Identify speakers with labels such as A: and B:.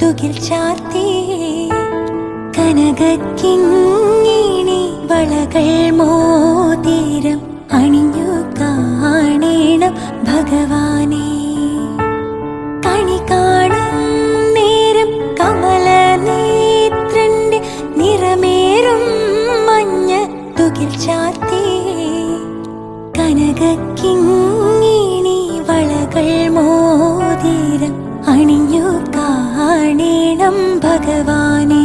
A: തുകിൽ ചാർത്തി കനകിങ്ങിണി വളകൾ മോതിരം അണിഞ്ഞു കാണേണം ഭഗവാനെ. കണി കാണും നേരം കമല നേത്രന്റെ നിറമേറും മഞ്ഞ തുകിൽ ചാർത്തി കനകിങ്ങിണി വളകൾ മോതിരം അണിഞ്ഞു ഭഗവാനെ